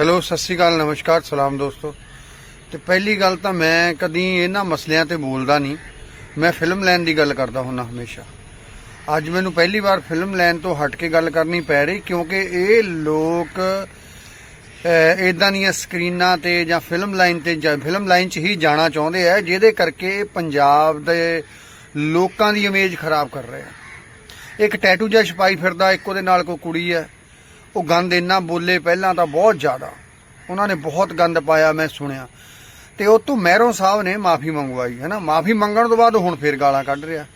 Hello, ਸਤਿ ਸ਼੍ਰੀ ਅਕਾਲ, ਨਮਸਕਾਰ, ਸਲਾਮ ਦੋਸਤੋ। ਤੇ ਪਹਿਲੀ ਗੱਲ ਤਾਂ ਮੈਂ ਕਦੀ ਇਹਨਾਂ ਮਸਲਿਆਂ ਤੇ ਬੋਲਦਾ ਨਹੀਂ। ਮੈਂ ਫਿਲਮ ਲੈਣ ਦੀ ਗੱਲ ਕਰਦਾ ਹੁੰਦਾ ਹਮੇਸ਼ਾ। ਅੱਜ ਮੈਨੂੰ ਪਹਿਲੀ ਵਾਰ ਫਿਲਮ ਲੈਣ ਤੋਂ ਹਟ ਕੇ ਗੱਲ ਕਰਨੀ ਪੈ ਰਹੀ, ਕਿਉਂਕਿ ਇਹ ਲੋਕ ਇਦਾਂ ਦੀਆਂ ਸਕਰੀਨਾਂ ਤੇ ਜਾਂ ਫਿਲਮ ਲਾਈਨ ਤੇ ਜਾਂ ਫਿਲਮ ਲਾਈਨ 'ਚ ਹੀ ਜਾਣਾ ਚਾਹੁੰਦੇ ਆ, ਜਿਹਦੇ ਕਰਕੇ ਪੰਜਾਬ ਦੇ ਲੋਕਾਂ ਦੀ ਇਮੇਜ ਖਰਾਬ ਕਰ ਰਹੇ ਆ। ਇੱਕ ਟੈਟੂ ਜਿਹਾ ਛਪਾਈ ਫਿਰਦਾ, ਇੱਕ ਉਹਦੇ ਨਾਲ ਕੋਈ ਕੁੜੀ ਹੈ ਉਹ ਗੰਦ ਇੰਨਾ ਬੋਲੇ ਪਹਿਲਾਂ ਤਾਂ ਬਹੁਤ ਜ਼ਿਆਦਾ। ਉਹਨਾਂ ਨੇ ਬਹੁਤ ਗੰਦ ਪਾਇਆ ਮੈਂ ਸੁਣਿਆ। ਤੇ ਉਹ ਤੋਂ ਮਹਿਰੋਂ ਸਾਹਿਬ ਨੇ ਮਾਫੀ ਮੰਗਵਾਈ, ਹੈ ਨਾ? ਮਾਫੀ ਮੰਗਣ ਤੋਂ ਬਾਅਦ ਹੁਣ ਫੇਰ ਗਾਲਾਂ ਕੱਢ ਰਿਹਾ।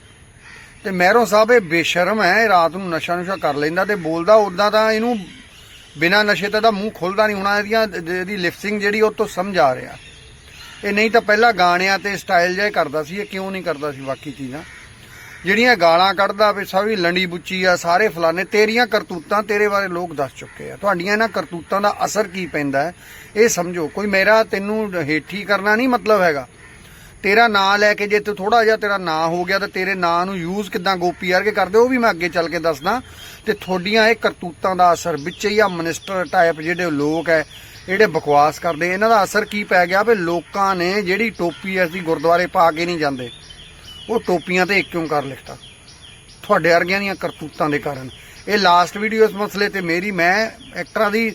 ਤੇ ਮਹਿਰੋਂ ਸਾਹਿਬ ਇਹ ਬੇਸ਼ਰਮ ਹੈ, ਇਹ ਰਾਤ ਨੂੰ ਨਸ਼ਾ ਨੁਸ਼ਾ ਕਰ ਲੈਂਦਾ ਤੇ ਬੋਲਦਾ ਉਦਾਂ ਤਾਂ ਇਹਨੂੰ ਬਿਨਾਂ ਨਸ਼ੇ ਤੋਂ ਦਾ ਮੂੰਹ ਖੁੱਲਦਾ ਨਹੀਂ, ਹੋਣਾ ਇਹਦੀਆਂ, ਇਹਦੀ ਲਿਪਸਿੰਗ ਜਿਹੜੀ ਉਹ ਤੋਂ ਸਮਝ ਆ ਰਿਹਾ। ਇਹ ਨਹੀਂ ਤਾਂ ਪਹਿਲਾਂ ਗਾਣਿਆਂ ਤੇ ਸਟਾਈਲ ਜਿਹਾ ਕਰਦਾ ਸੀ, ਇਹ ਕਿਉਂ ਨਹੀਂ ਕਰਦਾ ਸੀ ਬਾਕੀ ਚੀਜ਼ਾਂ? ਜਿਹੜੀਆਂ ਗਾਲਾਂ ਕੱਢਦਾ ਵੀ ਸਭੀ ਲੰਡੀ ਬੁੱਚੀ ਆ, ਸਾਰੇ ਫਲਾਣੇ, ਤੇਰੀਆਂ ਕਰਤੂਤਾਂ ਤੇਰੇ ਬਾਰੇ ਲੋਕ ਦੱਸ ਚੁੱਕੇ ਆ। ਤੁਹਾਡੀਆਂ ਇਹਨਾਂ ਕਰਤੂਤਾਂ ਦਾ ਅਸਰ ਕੀ ਪੈਂਦਾ ਇਹ ਸਮਝੋ, ਕੋਈ ਮੇਰਾ ਤੈਨੂੰ ਹੇਠੀ ਕਰਨਾ ਨਹੀਂ ਮਤਲਬ ਹੈਗਾ। ਤੇਰਾ ਨਾਂ ਲੈ ਕੇ ਜੇ ਤੂੰ ਥੋੜਾ ਜਿਹਾ ਤੇਰਾ ਨਾਂ ਹੋ ਗਿਆ ਤਾਂ ਤੇਰੇ ਨਾਂ ਨੂੰ ਯੂਜ਼ ਕਿਦਾਂ ਗੋਪੀ ਵਰਗੇ ਕਰਦੇ, ਉਹ ਵੀ ਮੈਂ ਅੱਗੇ ਚੱਲ ਕੇ ਦੱਸਦਾ। ਤੇ ਤੁਹਾਡੀਆਂ ਇਹ ਕਰਤੂਤਾਂ ਦਾ ਅਸਰ ਵਿੱਚ ਹੀ ਆ ਮਿਨਿਸਟਰ ਟਾਈਪ ਜਿਹੜੇ ਲੋਕ ਐ ਜਿਹੜੇ ਬਕਵਾਸ ਕਰਦੇ, ਇਹਨਾਂ ਦਾ ਅਸਰ ਕੀ ਪੈ ਗਿਆ ਵੀ ਲੋਕਾਂ ਨੇ ਜਿਹੜੀ ਟੋਪੀ ਅਸੀਂ ਗੁਰਦੁਆਰੇ ਪਾ ਕੇ ਨਹੀਂ ਜਾਂਦੇ। ਉਹ ਟੋਪੀਆਂ ਤੇ ਇੱਕ ਕਿਉਂ ਕਰ ਲਿਖਤਾ? ਤੁਹਾਡੇ ਵਰਗਿਆਂ ਦੀਆਂ ਕਰਤੂਤਾਂ ਦੇ ਕਾਰਨ। ਇਹ ਲਾਸਟ ਵੀਡੀਓ ਇਸ ਮਸਲੇ ਤੇ ਮੇਰੀ, ਮੈਂ ਐਕਟਰਾਂ ਦੀ,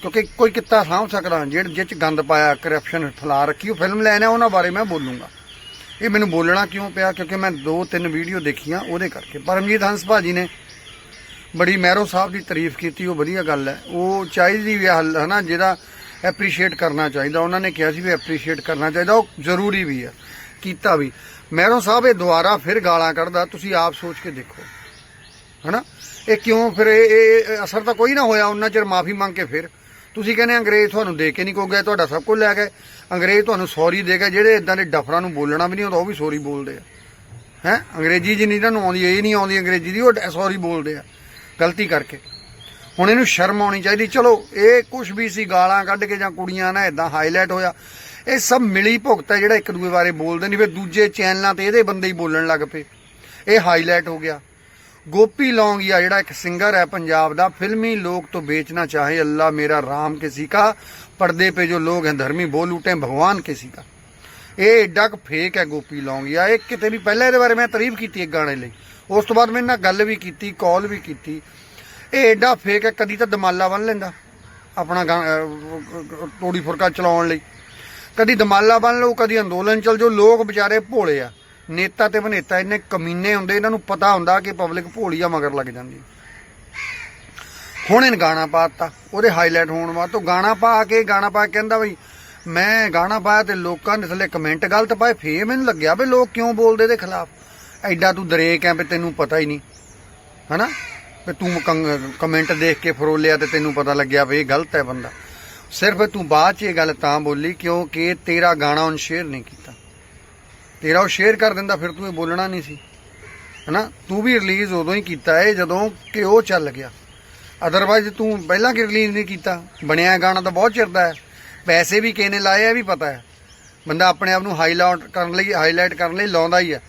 ਕਿਉਂਕਿ ਕੋਈ ਕਿੱਤਾ ਸਾਂਭ ਸਕਦਾ, ਜਿਹੜੇ ਜਿਹ ਚ ਗੰਦ ਪਾਇਆ ਕਰਪਸ਼ਨ ਫਲਾ ਰੱਖੀ, ਉਹ ਫਿਲਮ ਲੈਣਾ ਉਹਨਾਂ ਬਾਰੇ ਮੈਂ ਬੋਲੂੰਗਾ। ਇਹ ਮੈਨੂੰ ਬੋਲਣਾ ਕਿਉਂ ਪਿਆ? ਕਿਉਂਕਿ ਮੈਂ ਦੋ ਤਿੰਨ ਵੀਡੀਓ ਦੇਖੀਆਂ ਉਹਦੇ ਕਰਕੇ। ਪਰਮਜੀਤ ਹੰਸ ਭਾਜੀ ਨੇ ਬੜੀ ਮਹਿਰੋ ਸਾਹਿਬ ਦੀ ਤਾਰੀਫ ਕੀਤੀ, ਉਹ ਵਧੀਆ ਗੱਲ ਹੈ। ਉਹ ਚਾਹੀਦੀ ਵੀ ਹੱਲ ਹੈ ਨਾ ਜਿਹਦਾ ਐਪਰੀਸ਼ੀਏਟ ਕਰਨਾ ਚਾਹੀਦਾ। ਉਹਨਾਂ ਨੇ ਕਿਹਾ ਸੀ ਵੀ ਐਪਰੀਸ਼ੀਏਟ ਕਰਨਾ ਚਾਹੀਦਾ, ਉਹ ਜ਼ਰੂਰੀ ਵੀ ਹੈ, ਕੀਤਾ ਵੀ। ਮਹਿਰੋਂ ਸਾਹਿਬ, ਇਹ ਦੁਬਾਰਾ ਫਿਰ ਗਾਲਾਂ ਕੱਢਦਾ, ਤੁਸੀਂ ਆਪ ਸੋਚ ਕੇ ਦੇਖੋ। ਹਨਾ? ਇਹ ਕਿਉਂ ਫਿਰ ਇਹ ਇਹ ਅਸਰ ਤਾਂ ਕੋਈ ਨਾ ਹੋਇਆ, ਉਹਨਾਂ ਚਿਰ ਮਾਫੀ ਮੰਗ ਕੇ ਫਿਰ। ਤੁਸੀਂ ਕਹਿੰਦੇ ਅੰਗਰੇਜ਼ ਤੁਹਾਨੂੰ ਦੇ ਕੇ ਨਹੀਂ ਕੋ ਗਏ, ਤੁਹਾਡਾ ਸਭ ਕੁਝ ਲੈ ਗਏ। ਅੰਗਰੇਜ਼ ਤੁਹਾਨੂੰ ਸੌਰੀ ਦੇ ਗਏ, ਜਿਹੜੇ ਇਦਾਂ ਦੇ ਡਫਰਾਂ ਨੂੰ ਬੋਲਣਾ ਵੀ ਨਹੀਂ ਆਉਂਦਾ ਉਹ ਵੀ ਸੌਰੀ ਬੋਲਦੇ ਆ। ਹੈ? ਅੰਗਰੇਜ਼ੀ ਜਿੰਨੀ ਤੁਹਾਨੂੰ ਆਉਂਦੀ, ਇਹ ਨਹੀਂ ਆਉਂਦੀ ਅੰਗਰੇਜ਼ੀ ਦੀ, ਉਹ ਸੌਰੀ ਬੋਲਦੇ ਆ, ਗਲਤੀ ਕਰਕੇ। ਹੁਣ ਇਹਨੂੰ ਸ਼ਰਮ ਆਉਣੀ ਚਾਹੀਦੀ। ਚਲੋ, ਇਹ ਕੁਝ ਵੀ ਸੀ, ਗਾਲਾਂ ਕੱਢ ਕੇ ਜਾਂ ਕੁੜੀਆਂ ਨਾਲ ਇਦਾਂ ਹਾਈਲਾਈਟ ਹੋਇਆ। ਇਹ ਸਭ ਮਿਲੀ ਭੁਗਤ ਹੈ, ਜਿਹੜਾ ਇੱਕ ਦੂਏ ਬਾਰੇ ਬੋਲਦੇ ਨਹੀਂ, ਫਿਰ ਦੂਜੇ ਚੈਨਲਾਂ ਤੇ ਇਹਦੇ ਬੰਦੇ ਹੀ ਬੋਲਣ ਲੱਗ ਪਏ। ਇਹ ਹਾਈਲਾਈਟ ਹੋ ਗਿਆ। ਗੋਪੀ ਲੌਂਗੀਆ, ਜਿਹੜਾ ਇੱਕ ਸਿੰਗਰ ਹੈ ਪੰਜਾਬ ਦਾ, ਫਿਲਮੀ ਲੋਕ ਤੋਂ ਵੇਚਣਾ ਚਾਹੇ ਅੱਲਾ ਮੇਰਾ ਰਾਮ ਕਿਸੀ ਕਾ ਪਰਦੇ ਪੇ ਜੋ ਲੋਕ ਹੈ ਧਰਮੀ ਬੋਲ ਉਟੇ ਭਗਵਾਨ ਕਿਸੀ ਕਾ ਇਹ ਏਡਾ ਫੇਕ ਹੈ ਗੋਪੀ ਲੌਂਗੀਆ। ਇਹ ਕਿਤੇ ਵੀ ਪਹਿਲਾਂ ਇਹਦੇ ਬਾਰੇ ਮੈਂ ਤਾਰੀਫ ਕੀਤੀ ਇੱਕ ਗਾਣੇ ਲਈ। ਉਸ ਤੋਂ ਬਾਅਦ ਮੈਂ ਨਾ ਗੱਲ ਵੀ ਕੀਤੀ ਕਾਲ ਵੀ ਕੀਤੀ। ਇਹ ਏਡਾ ਫੇਕ ਹੈ, ਕਦੀ ਤਾਂ ਦਮਾਲਾ ਬੰਨ ਲੈਂਦਾ ਆਪਣਾ ਤੋੜੀ ਫੁਰਕਾ ਚਲਾਉਣ ਲਈ। ਕਦੀ ਦਮਾਲਾ ਬੰਨ ਲਓ, ਕਦੀ ਅੰਦੋਲਨ ਚੱਲ ਜਾਓ, ਲੋਕ ਵਿਚਾਰੇ ਭੋਲੇ ਆ। ਨੇਤਾ ਤੇ ਬਨੇਤਾ ਇੰਨੇ ਕਮੀਨੇ ਹੁੰਦੇ, ਇਹਨਾਂ ਨੂੰ ਪਤਾ ਹੁੰਦਾ ਕਿ ਪਬਲਿਕ ਭੋਲੀ ਆ, ਮਗਰ ਲੱਗ ਜਾਂਦੀ। ਹੁਣ ਇਹਨ ਗਾਣਾ ਪਾਤਾ ਉਹਦੇ ਹਾਈਲਾਈਟ ਹੋਣ ਬਾਅਦ ਤੋਂ ਗਾਣਾ ਪਾ ਕੇ, ਗਾਣਾ ਪਾ ਕੇ ਕਹਿੰਦਾ ਬਈ, ਮੈਂ ਗਾਣਾ ਪਾਇਆ ਤੇ ਲੋਕਾਂ ਨੇ ਥੱਲੇ ਕਮੈਂਟ ਗਲਤ ਪਾਏ, ਫੇਰ ਮੈਨੂੰ ਲੱਗਿਆ ਵੀ ਲੋਕ ਕਿਉਂ ਬੋਲਦੇ ਇਹਦੇ ਖਿਲਾਫ? ਐਡਾ ਤੂੰ ਦਰੇਕ ਐ ਵੀ ਤੈਨੂੰ ਪਤਾ ਹੀ ਨਹੀਂ। ਹਨਾ? ਵੀ ਤੂੰ ਕਮੈਂਟ ਦੇਖ ਕੇ ਫਰੋਲਿਆ ਤੇ ਤੈਨੂੰ ਪਤਾ ਲੱਗਿਆ ਵੀ ਇਹ ਗਲਤ ਹੈ ਬੰਦਾ। ਸਿਰਫ ਤੂੰ ਬਾਅਦ ਚ ਇਹ ਗੱਲ ਤਾਂ ਬੋਲੀ ਕਿਉਂਕਿ ਤੇਰਾ ਗਾਣਾ ਉਹਨ ਸ਼ੇਅਰ ਨਹੀਂ ਕੀਤਾ। ਤੇਰਾ ਉਹ ਸ਼ੇਅਰ ਕਰ ਦਿੰਦਾ, ਫਿਰ ਤੂੰ ਇਹ ਬੋਲਣਾ ਨਹੀਂ ਸੀ। ਹਨਾ? ਤੂੰ ਵੀ ਰਿਲੀਜ਼ ਉਦੋਂ ਹੀ ਕੀਤਾ ਹੈ ਜਦੋਂ ਕਿ ਉਹ ਚੱਲ ਗਿਆ। ਅਦਰਵਾਈਜ਼ ਤੂੰ ਪਹਿਲਾਂ ਕਿ ਰਿਲੀਜ਼ ਨਹੀਂ ਕੀਤਾ? ਬਣਿਆ ਗਾਣਾ ਤਾਂ ਬਹੁਤ ਚਿਰ ਦਾ ਹੈ। ਪੈਸੇ ਵੀ ਕਿਹਨੇ ਲਾਏ ਆ, ਇਹ ਵੀ ਪਤਾ ਹੈ। ਬੰਦਾ ਆਪਣੇ ਆਪ ਨੂੰ ਹਾਈਲਾਈਟ ਕਰਨ ਲਈ ਹਾਈਲਾਈਟ ਕਰਨ ਲਈ ਲਾਉਂਦਾ ਹੀ ਹੈ।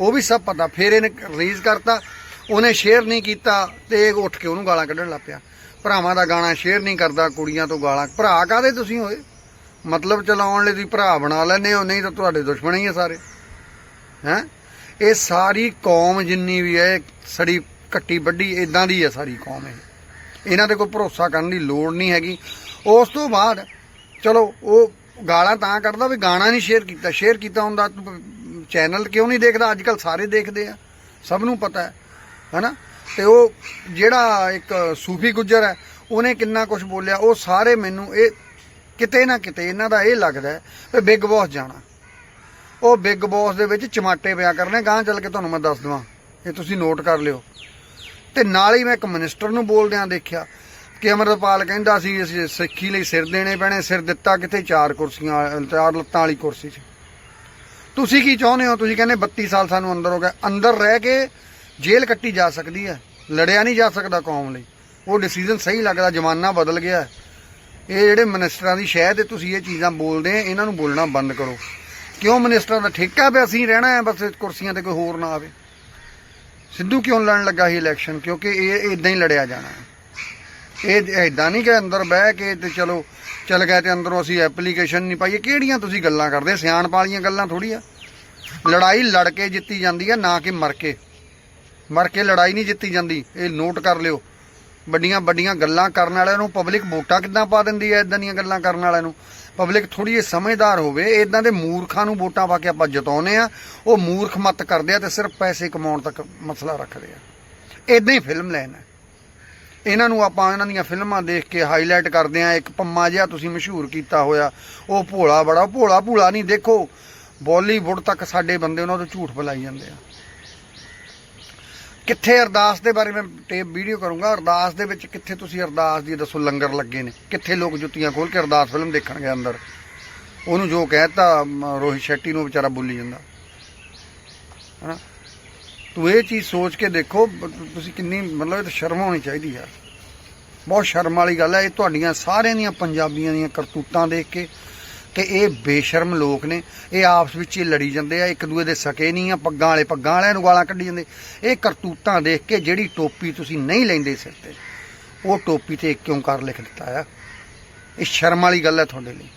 ਉਹ ਵੀ ਸਭ ਪਤਾ। ਫਿਰ ਇਹਨੇ ਰਿਲੀਜ਼ ਕਰਤਾ। ਉਹਨੇ ਸ਼ੇਅਰ ਨਹੀਂ ਕੀਤਾ ਤੇ ਇਹ ਉੱਠ ਕੇ ਉਹਨੂੰ ਗਾਲਾਂ ਕੱਢਣ ਲੱਗ ਪਿਆ। ਭਰਾਵਾਂ ਦਾ ਗਾਣਾ ਸ਼ੇਅਰ ਨਹੀਂ ਕਰਦਾ, ਕੁੜੀਆਂ ਤੋਂ ਗਾਲਾਂ। ਭਰਾ ਕਾਦੇ ਤੁਸੀਂ ਹੋਏ? ਮਤਲਬ ਚਲਾਉਣ ਲਈ ਤੁਸੀਂ ਭਰਾ ਬਣਾ ਲੈਨੇ ਹੋ, ਨਹੀਂ ਤਾਂ ਤੁਹਾਡੇ ਦੁਸ਼ਮਣ ਹੀ ਆ ਸਾਰੇ। ਹੈ? ਇਹ ਸਾਰੀ ਕੌਮ ਜਿੰਨੀ ਵੀ ਹੈ ਸੜੀ ਕੱਟੀ ਵੱਡੀ ਇਦਾਂ ਦੀ ਹੈ ਸਾਰੀ ਕੌਮ ਇਹ। ਇਹਨਾਂ ਦੇ ਕੋਈ ਭਰੋਸਾ ਕਰਨ ਦੀ ਲੋੜ ਨਹੀਂ ਹੈਗੀ। ਉਸ ਤੋਂ ਬਾਅਦ, ਚਲੋ, ਉਹ ਗਾਲਾਂ ਤਾਂ ਕੱਢਦਾ ਵੀ ਗਾਣਾ ਨਹੀਂ ਸ਼ੇਅਰ ਕੀਤਾ। ਸ਼ੇਅਰ ਕੀਤਾ ਹੁੰਦਾ ਚੈਨਲ ਕਿਉਂ ਨਹੀਂ ਦੇਖਦਾ? ਅੱਜ ਕੱਲ ਸਾਰੇ ਦੇਖਦੇ ਆ। ਸਭ ਨੂੰ ਪਤਾ ਹੈ। ਹੈਨਾ? ਤੇ ਉਹ ਜਿਹੜਾ ਇੱਕ ਸੂਫੀ ਗੁੱਜਰ ਹੈ, ਉਹਨੇ ਕਿੰਨਾ ਕੁਝ ਬੋਲਿਆ, ਉਹ ਸਾਰੇ ਮੈਨੂੰ ਇਹ ਕਿਤੇ ਨਾ ਕਿਤੇ ਇਹਨਾਂ ਦਾ ਇਹ ਲੱਗਦਾ ਹੈ ਵੀ ਬਿੱਗ ਬੌਸ ਜਾਣਾ। ਉਹ ਬਿੱਗ ਬੌਸ ਦੇ ਵਿੱਚ ਚਮਾਟੇ ਪਿਆ ਕਰਨੇ ਗਾਂ ਚੱਲ ਕੇ ਤੁਹਾਨੂੰ ਮੈਂ ਦੱਸ ਦਵਾਂ, ਇਹ ਤੁਸੀਂ ਨੋਟ ਕਰ ਲਿਓ। ਤੇ ਨਾਲ ਹੀ ਮੈਂ ਇੱਕ ਮਿਨਿਸਟਰ ਨੂੰ ਬੋਲਦਿਆਂ ਦੇਖਿਆ, ਕਿ ਅਮਰਪਾਲ ਕਹਿੰਦਾ ਸੀ ਅਸੀਂ ਸਿੱਖੀ ਲਈ ਸਿਰ ਦੇਣੇ ਪੈਣੇ, ਸਿਰ ਦਿੱਤਾ ਕਿਤੇ ਚਾਰ ਕੁਰਸੀਆਂ, ਚਾਰ ਲੱਤਾਂ ਵਾਲੀ ਕੁਰਸੀ 'ਚ। ਤੁਸੀਂ ਕੀ ਚਾਹੁੰਦੇ ਹੋ? ਤੁਸੀਂ ਕਹਿੰਦੇ 32 ਸਾਲ ਸਾਨੂੰ ਅੰਦਰ ਹੋ ਗਏ, ਅੰਦਰ ਰਹਿ ਕੇ ਜੇਲ੍ਹ ਕੱਟੀ ਜਾ ਸਕਦੀ ਹੈ, ਲੜਿਆ ਨਹੀਂ ਜਾ ਸਕਦਾ ਕੌਮ ਲਈ। ਉਹ ਡਿਸੀਜਨ ਸਹੀ ਲੱਗਦਾ, ਜ਼ਮਾਨਾ ਬਦਲ ਗਿਆ ਇਹ ਜਿਹੜੇ ਮਿਨਿਸਟਰਾਂ ਦੀ ਸ਼ਹਿ ਤੇ ਤੁਸੀਂ ਇਹ ਚੀਜ਼ਾਂ ਬੋਲਦੇ ਆ ਇਹਨਾਂ ਨੂੰ ਬੋਲਣਾ ਬੰਦ ਕਰੋ। ਕਿਉਂ ਮਿਨਿਸਟਰਾਂ ਦਾ ਠੇਕਾ ਵੀ ਅਸੀਂ ਰਹਿਣਾ ਹੈ, ਬਸ ਕੁਰਸੀਆਂ ਤੇ ਕੋਈ ਹੋਰ ਨਾ ਆਵੇ। ਸਿੱਧੂ ਕਿਉਂ ਲੜਨ ਲੱਗਾ ਸੀ ਇਲੈਕਸ਼ਨ ਕਿਉਂਕਿ ਇਹ ਇਦਾਂ ਹੀ ਲੜਿਆ ਜਾਣਾ ਹੈ। ਇਹ ਐਦਾਂ ਨਹੀਂ ਕਿ ਅੰਦਰ ਬਹਿ ਕੇ ਤੇ ਚਲੋ, ਚੱਲ ਗਏ ਤੇ ਅੰਦਰੋਂ ਅਸੀਂ ਐਪਲੀਕੇਸ਼ਨ ਨਹੀਂ ਪਾਈਏ। ਕਿਹੜੀਆਂ ਤੁਸੀਂ ਗੱਲਾਂ ਕਰਦੇ ਸਿਆਣਪ ਵਾਲੀਆਂ ਗੱਲਾਂ ਥੋੜੀ ਆ। ਲੜਾਈ ਲੜ ਕੇ ਜਿੱਤੀ ਜਾਂਦੀ ਆ, ਨਾ ਕਿ ਮਰ ਕੇ। ਮਰ ਕੇ ਲੜਾਈ ਨਹੀਂ ਜਿੱਤੀ ਜਾਂਦੀ। ਇਹ ਨੋਟ ਕਰ ਲਿਓ। ਵੱਡੀਆਂ ਵੱਡੀਆਂ ਗੱਲਾਂ ਕਰਨ ਵਾਲਿਆਂ ਨੂੰ ਪਬਲਿਕ ਵੋਟਾਂ ਕਿੱਦਾਂ ਪਾ ਦਿੰਦੀ ਹੈ ਇਦਾਂ ਦੀਆਂ ਗੱਲਾਂ ਕਰਨ ਵਾਲਿਆਂ ਨੂੰ? ਪਬਲਿਕ ਥੋੜੀ ਜਿਹੀ ਸਮਝਦਾਰ ਹੋਵੇ ਇਦਾਂ ਦੇ ਮੂਰਖਾਂ ਨੂੰ ਵੋਟਾਂ ਪਾ ਕੇ ਆਪਾਂ ਜਿਤਾਉਨੇ ਆ ਉਹ ਮੂਰਖ ਮਤ ਕਰਦੇ ਆ ਤੇ ਸਿਰਫ ਪੈਸੇ ਕਮਾਉਣ ਤੱਕ ਮਸਲਾ ਰੱਖਦੇ ਆ। ਇਦਾਂ ਹੀ ਫਿਲਮ ਲੈਣਾ ਇਹਨਾਂ ਨੂੰ ਆਪਾਂ ਇਹਨਾਂ ਦੀਆਂ ਫਿਲਮਾਂ ਦੇਖ ਕੇ ਹਾਈਲਾਈਟ ਕਰਦੇ ਆ ਇੱਕ ਪੰਮਾ ਜਿਹਾ ਤੁਸੀਂ ਮਸ਼ਹੂਰ ਕੀਤਾ ਹੋਇਆ। ਉਹ ਭੋਲਾ ਬੜਾ, ਭੋਲਾ ਭੂਲਾ ਨਹੀਂ ਦੇਖੋ। ਬਾਲੀਵੁੱਡ ਤੱਕ ਸਾਡੇ ਬੰਦੇ ਉਹਨਾਂ ਤੋਂ ਝੂਠ ਬੁਲਾਈ ਜਾਂਦੇ ਆ। ਕਿੱਥੇ ਅਰਦਾਸ ਦੇ ਬਾਰੇ ਮੈਂ ਟੇਪ ਵੀਡੀਓ ਕਰੂੰਗਾ ਅਰਦਾਸ ਦੇ ਵਿੱਚ ਕਿੱਥੇ ਤੁਸੀਂ ਅਰਦਾਸ ਦੀ ਦੱਸੋ ਲੰਗਰ ਲੱਗੇ ਨੇ ਕਿੱਥੇ ਲੋਕ ਜੁੱਤੀਆਂ ਖੋਲ ਕੇ ਅਰਦਾਸ ਫਿਲਮ ਦੇਖਣਗੇ ਅੰਦਰ। ਉਹਨੂੰ ਜੋ ਕਹਿਤਾ ਮ, ਰੋਹਿਤ ਸ਼ੈਟੀ ਨੂੰ ਵਿਚਾਰਾ ਬੋਲੀ ਜਾਂਦਾ। ਹਨਾ? ਤੂੰ ਇਹ ਚੀਜ਼ ਸੋਚ ਕੇ ਦੇਖੋ ਤੁਸੀਂ ਕਿੰਨੀ ਮਤਲਬ ਇਹ ਤਾਂ ਸ਼ਰਮ ਹੋਣੀ ਚਾਹੀਦੀ ਯਾਰ। ਬਹੁਤ ਸ਼ਰਮ ਵਾਲੀ ਗੱਲ ਹੈ ਇਹ ਤੁਹਾਡੀਆਂ ਸਾਰਿਆਂ ਦੀਆਂ ਪੰਜਾਬੀਆਂ ਦੀਆਂ ਕਰਤੂਤਾਂ ਦੇਖ ਕੇ ਕਿ ਇਹ ਬੇਸ਼ਰਮ ਲੋਕ ਨੇ, ਇਹ ਆਪਸ ਵਿੱਚ ਹੀ ਲੜੀ ਜਾਂਦੇ ਆ, ਇੱਕ ਦੂਏ ਦੇ ਸਕੇ ਨਹੀਂ ਆ, ਪੱਗਾਂ ਵਾਲੇ ਪੱਗਾਂ ਵਾਲਿਆਂ ਨੂੰ ਗਾਲਾਂ ਕੱਢੀ ਜਾਂਦੇ। ਇਹ ਕਰਤੂਤਾਂ ਦੇਖ ਕੇ ਜਿਹੜੀ ਟੋਪੀ ਤੁਸੀਂ ਨਹੀਂ ਲੈਂਦੇ ਸਿਰ ਤੇ, ਉਹ ਟੋਪੀ ਤੇ ਕਿਉਂ ਕਰ ਲਿਖ ਦਿੱਤਾ ਆ? ਇਹ ਸ਼ਰਮ ਵਾਲੀ ਗੱਲ ਹੈ ਤੁਹਾਡੇ ਲਈ।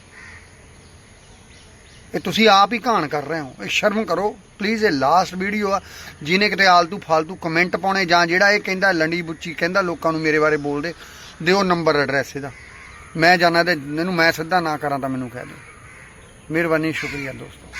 ਇਹ ਤੁਸੀਂ ਆਪ ਹੀ ਘਾਣ ਕਰ ਰਹੇ ਹੋ। ਇਹ ਸ਼ਰਮ ਕਰੋ। ਪਲੀਜ਼ ਇਹ ਲਾਸਟ ਵੀਡੀਓ ਆ। ਜਿਹਨੇ ਕਿਤੇ ਆਲਤੂ ਫਾਲਤੂ ਕਮੈਂਟ ਪਾਉਣੇ ਜਾਂ ਜਿਹੜਾ ਇਹ ਕਹਿੰਦਾ ਲੰਡੀ ਬੁੱਚੀ ਕਹਿੰਦਾ ਲੋਕਾਂ ਨੂੰ ਮੇਰੇ ਬਾਰੇ ਬੋਲਦੇ, ਦਿਓ ਨੰਬਰ ਐਡਰੈਸ ਇਹਦਾ। ਮੈਂ ਜਾਣਾ ਤੇ ਇਹਨੂੰ ਮੈਂ ਸਿੱਧਾ ਨਾ ਕਰਾਂ ਤਾਂ ਮੈਨੂੰ ਕਹਿ ਦਿਓ। ਮਿਹਰਬਾਨੀ ਸ਼ੁਕਰੀਆ ਦੋਸਤੋ।